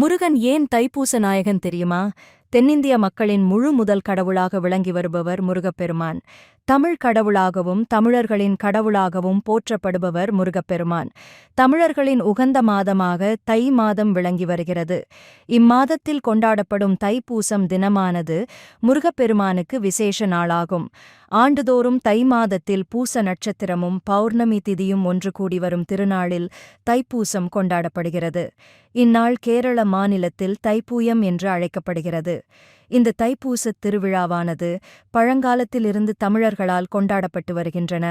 முருகன் ஏன் தைப்பூச நாயகன் தெரியுமா? தென்னிந்திய மக்களின் முழு முதல் கடவுளாக விளங்கி வருபவர் முருகப்பெருமான். தமிழ் கடவுளாகவும் தமிழர்களின் கடவுளாகவும் போற்றப்படுபவர் முருகப்பெருமான். தமிழர்களின் உகந்த மாதமாக தை மாதம் விளங்கி வருகிறது. இம்மாதத்தில் கொண்டாடப்படும் தைப்பூசம் தினமானது முருகப்பெருமானுக்கு விசேஷ நாளாகும். ஆண்டுதோறும் தை மாதத்தில் பூச நட்சத்திரமும் பௌர்ணமி திதியும் ஒன்று கூடி வரும் திருநாளில் தைப்பூசம் கொண்டாடப்படுகிறது. இந்நாள் கேரள மாநிலத்தில் தைப்பூயம் என்று அழைக்கப்படுகிறது. இந்த தைப்பூசத் திருவிழாவானது பழங்காலத்திலிருந்து தமிழர்களால் கொண்டாடப்பட்டு வருகின்றன.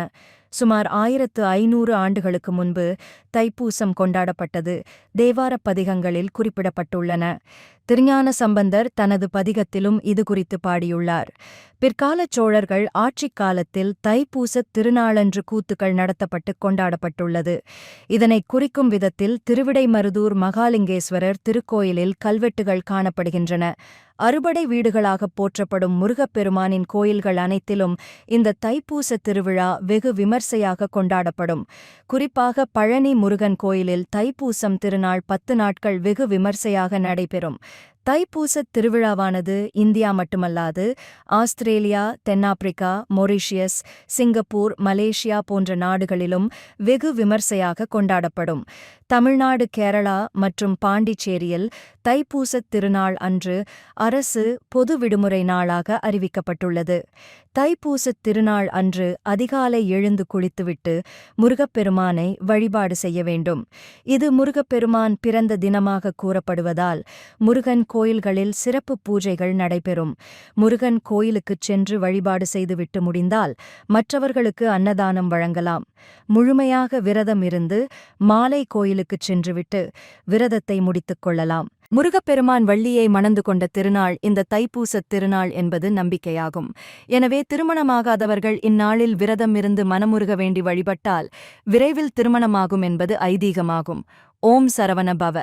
சுமார் ஆயிரத்து ஐநூறு ஆண்டுகளுக்கு முன்பு தைப்பூசம் கொண்டாடப்பட்டது. தேவாரப் பதிகங்களில் குறிப்பிடப்பட்டுள்ளன. திருஞான சம்பந்தர் தனது பதிகத்திலும் இது குறித்து பாடியுள்ளார். பிற்காலச் சோழர்கள் ஆட்சிக் காலத்தில் தைப்பூசத் திருநாளன்று கூத்துக்கள் நடத்தப்பட்டு கொண்டாடப்பட்டுள்ளது. இதனை குறிக்கும் விதத்தில் திருவிடைமருதூர் மகாலிங்கேஸ்வரர் திருக்கோயிலில் கல்வெட்டுகள் காணப்படுகின்றன. அறுபடை வீடுகளாகப் போற்றப்படும் முருகப்பெருமானின் கோயில்கள் அனைத்திலும் இந்த தைப்பூச திருவிழா வெகு விமர்சையாக கொண்டாடப்படும். குறிப்பாக பழனி முருகன் கோயிலில் தைப்பூசம் திருநாள் பத்து நாட்கள் வெகு விமர்சையாக நடைபெறும். தைப்பூசத் திருவிழாவானது இந்தியா மட்டுமல்லாது ஆஸ்திரேலியா தென்னாப்பிரிக்கா மொரிஷியஸ் சிங்கப்பூர் மலேசியா போன்ற நாடுகளிலும் வெகு விமர்சையாக கொண்டாடப்படும். தமிழ்நாடு கேரளா மற்றும் பாண்டிச்சேரியில் தைப்பூசத் திருநாள் அன்று அரசு பொது விடுமுறை நாளாக அறிவிக்கப்பட்டுள்ளது. தைப்பூசத் திருநாள் அன்று அதிகாலை எழுந்து குளித்துவிட்டு முருகப்பெருமானை வழிபாடு செய்ய வேண்டும். இது முருகப்பெருமான் பிறந்த தினமாக கூறப்படுவதால் முருகன் கோயில்களில் சிறப்பு பூஜைகள் நடைபெறும். முருகன் கோயிலுக்குச் சென்று வழிபாடு செய்துவிட்டு முடிந்தால் மற்றவர்களுக்கு அன்னதானம் வழங்கலாம். முழுமையாக விரதம் இருந்து மாலை கோயிலுக்குச் சென்றுவிட்டு விரதத்தை முடித்துக் கொள்ளலாம். முருகப்பெருமான் வள்ளியை மணந்து கொண்ட திருநாள் இந்த தைப்பூசத் திருநாள் என்பது நம்பிக்கையாகும். எனவே திருமணமாகாதவர்கள் இந்நாளில் விரதம் இருந்து மனமுருக வேண்டி வழிபட்டால் விரைவில் திருமணமாகும் என்பது ஐதீகமாகும். ஓம் சரவண பவ.